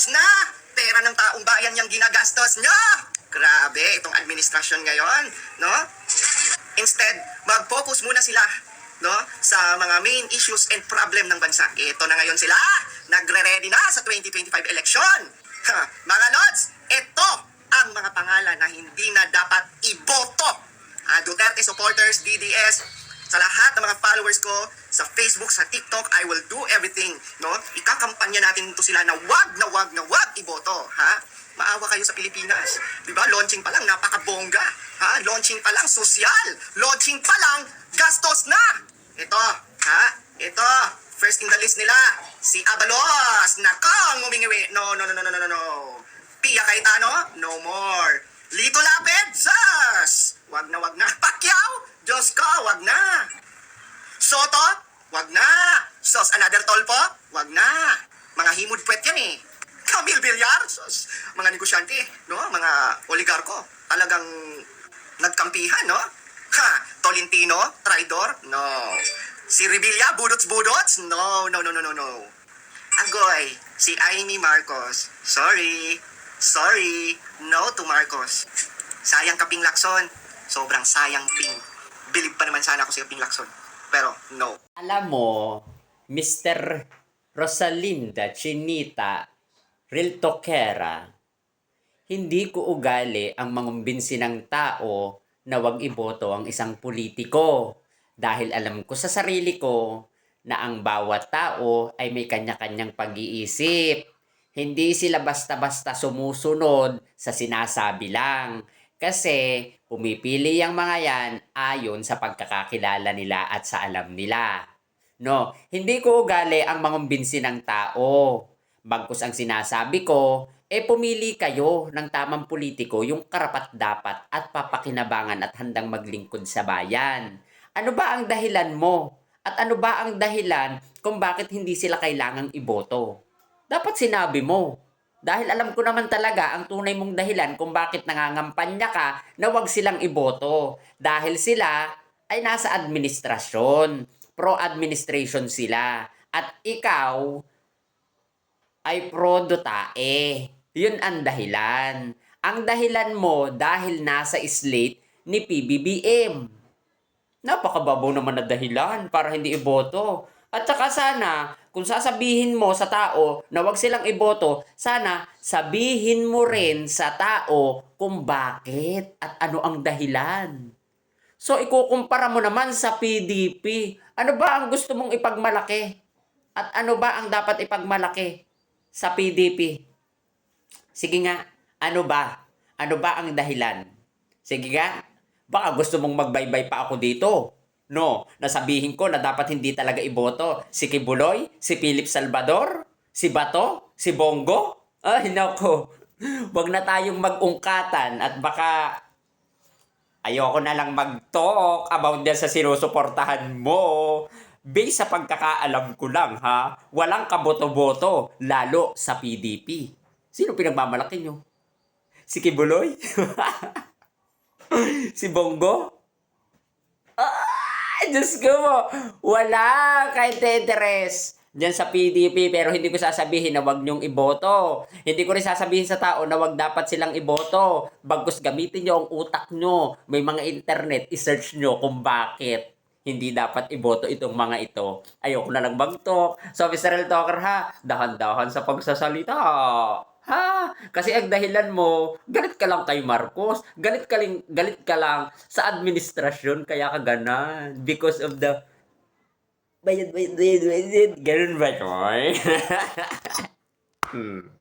gastos na! Pera ng taong bayan yung ginagastos nyo! Grabe, itong administrasyon ngayon, no? Instead, mag-focus muna sila no sa mga main issues and problem ng bansa. Ito na ngayon sila, nagre-ready na sa 2025 election. Ha, mga lods, ito ang mga pangalan na hindi na dapat iboto. Ah, Duterte supporters, DDS, sa lahat ng mga followers ko sa Facebook, sa TikTok, I will do everything, no? Ikakampanya natin to sila na wag na wag na wag iboto, ha? Maawa kayo sa Pilipinas. 'Di ba? Launching pa lang napakabongga, ha? Launching pa lang sosyal, launching pa lang gastos na. Ito, ha? Ito, first in the list nila, si Abalos. Nakang umingiwi. No, no, no, no, no, no, no. Pia Cayetano, no more. Lito Lapid, sas! Wag na, wag na. Pacquiao, Diyos ko, wag na. Soto, wag na. Sos, another tolpo, wag na. Mga himod puwet yan eh. Camille Villar, mga negosyante, no? Mga oligarko, talagang nagkampihan, no? Ha, Tolentino, traidor? No. Si Revilla, budots-budots? No, no, no, no, no, no. Agoy, si Amy Marcos. Sorry. Sorry. No to Marcos. Sayang ka Ping Lacson. Sobrang sayang Ping. Believe pa naman sana ako sa Ping Lacson. Pero no. Alam mo, Mr. Rosalinda Chinita Riltoquera, hindi ko ugali ang mangumbinsi ng tao na wag iboto ang isang politiko dahil alam ko sa sarili ko na ang bawat tao ay may kanya-kanyang pag-iisip. Hindi sila basta-basta sumusunod sa sinasabi lang. Kasi pumipili ang mga yan ayon sa pagkakakilala nila at sa alam nila. No, hindi ko ugali ang mangumbinsi ng tao. Bagkus ang sinasabi ko, eh pumili kayo ng tamang politiko yung karapat dapat at papakinabangan at handang maglingkod sa bayan. Ano ba ang dahilan mo? At ano ba ang dahilan kung bakit hindi sila kailangang iboto? Dapat sinabi mo. Dahil alam ko naman talaga ang tunay mong dahilan kung bakit nangangampanya ka na wag silang iboto. Dahil sila ay nasa administrasyon. Pro-administration sila. At ikaw ay pro-dotae. Yun ang dahilan. Ang dahilan mo dahil nasa slate ni PBBM. Napakababaw naman na dahilan para hindi iboto. At saka sana, kung sasabihin mo sa tao na wag silang iboto, sana sabihin mo rin sa tao kung bakit at ano ang dahilan. So, ikukumpara mo naman sa PDP. Ano ba ang gusto mong ipagmalaki? At ano ba ang dapat ipagmalaki sa PDP? Sige nga, ano ba? Ano ba ang dahilan? Sige nga, baka gusto mong magbaybay pa ako dito. No, nasabihin ko na dapat hindi talaga iboto si Kibuloy, si Philip Salvador, si Bato, si Bongo. Ay, nako. Huwag na tayong mag-ungkatan at baka ayoko na lang mag-talk about dyan sa sinusuportahan mo. Based sa pagkakaalam ko lang ha, walang kaboto-boto, lalo sa PDP. Sino pinagmamalaki nyo? Si Kibuloy? si Bongo? Ay, Diyos ko mo. Wala kahit interest dyan sa PDP pero hindi ko sasabihin na wag niyong iboto. Hindi ko rin sasabihin sa tao na wag dapat silang iboto. Bagkus gamitin niyo ang utak niyo. May mga internet, isearch niyo kung bakit hindi dapat iboto itong mga ito. Ayoko na lang mag-talk. So, Mr. El Talker ha, dahan-dahan sa pagsasalita. Ha? Kasi ang dahilan mo, galit ka lang kay Marcos. Galit ka lang, galit ka lang sa administrasyon, kaya ka ganan. Because of the... bây giờ bây giờ bây giờ get in back rồi hmm.